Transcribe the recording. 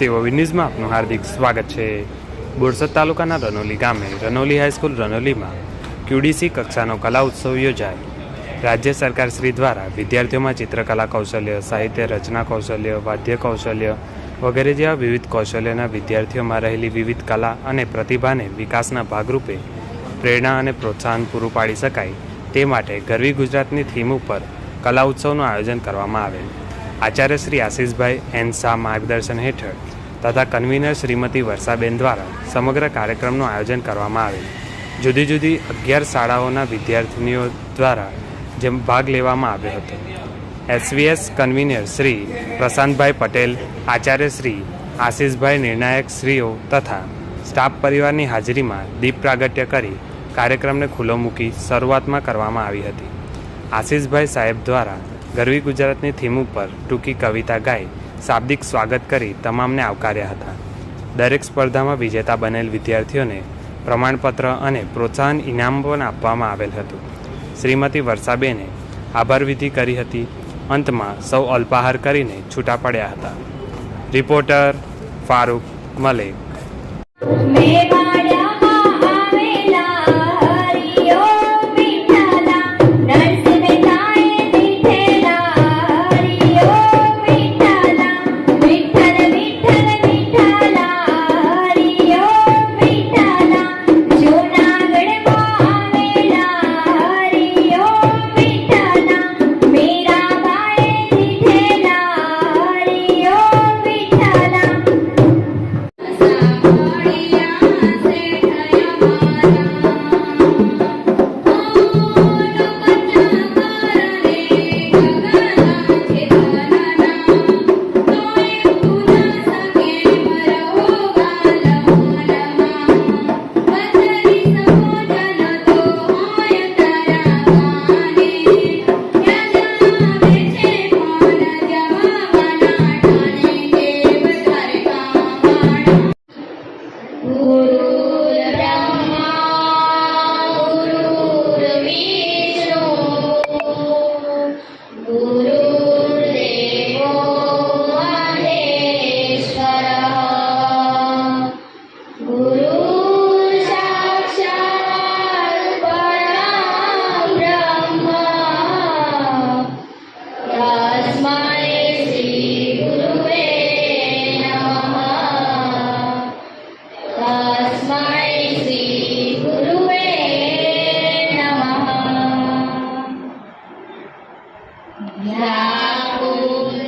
સેવા ન્યૂઝમાં આપનું હાર્દિક સ્વાગત છે. બોરસદ તાલુકાના રનોલી ગામે, રનોલી હાઈસ્કૂલ રનોલીમાં ક્યુડીસી કક્ષાનો કલા ઉત્સવ યોજાય. રાજ્ય સરકાર શ્રી દ્વારા વિદ્યાર્થીઓમાં ચિત્રકલા કૌશલ્ય, સાહિત્ય રચના કૌશલ્ય, વાદ્ય કૌશલ્ય વગેરે જેવા વિવિધ કૌશલ્યના વિદ્યાર્થીઓમાં રહેલી વિવિધ કલા અને પ્રતિભાને વિકાસના ભાગરૂપે પ્રેરણા અને પ્રોત્સાહન પૂરું પાડી શકાય તે માટે ગરવી ગુજરાતની થીમ ઉપર કલા ઉત્સવનું આયોજન કરવામાં આવેલ. આચાર્ય શ્રી આશીષભાઈ એન શાહ માર્ગદર્શન હેઠળ તથા કન્વીનર શ્રીમતી વર્ષાબેન દ્વારા સમગ્ર કાર્યક્રમનું આયોજન કરવામાં આવ્યું જુદી જુદી અગિયાર શાળાઓના વિદ્યાર્થીનીઓ દ્વારા જેમ ભાગ લેવામાં આવ્યો હતો. એસવીએસ કન્વીનર શ્રી પ્રશાંતભાઈ પટેલ, આચાર્ય શ્રી આશીષભાઈ નિર્ણાયક શ્રીઓ તથા સ્ટાફ પરિવારની હાજરીમાં દીપ પ્રાગટ્ય કરી કાર્યક્રમને ખુલ્લો મૂકી શરૂઆતમાં કરવામાં આવી હતી. આશીષભાઈ સાહેબ દ્વારા ગરવી ગુજરાતની થીમ ઉપર ટૂંકી કવિતા ગાઈ શાબ્દિક સ્વાગત કરી તમામને આવકાર્યા હતા. દરેક સ્પર્ધામાં વિજેતા બનેલ વિદ્યાર્થીઓને પ્રમાણપત્ર અને પ્રોત્સાહન ઇનામ પણ આપવામાં આવેલ હતું. શ્રીમતી વર્ષાબેને આભારવિધિ કરી હતી. અંતમાં સૌ અલ્પાહાર કરીને છૂટા પડ્યા હતા. Reporter Farooq Malek. Dạ cung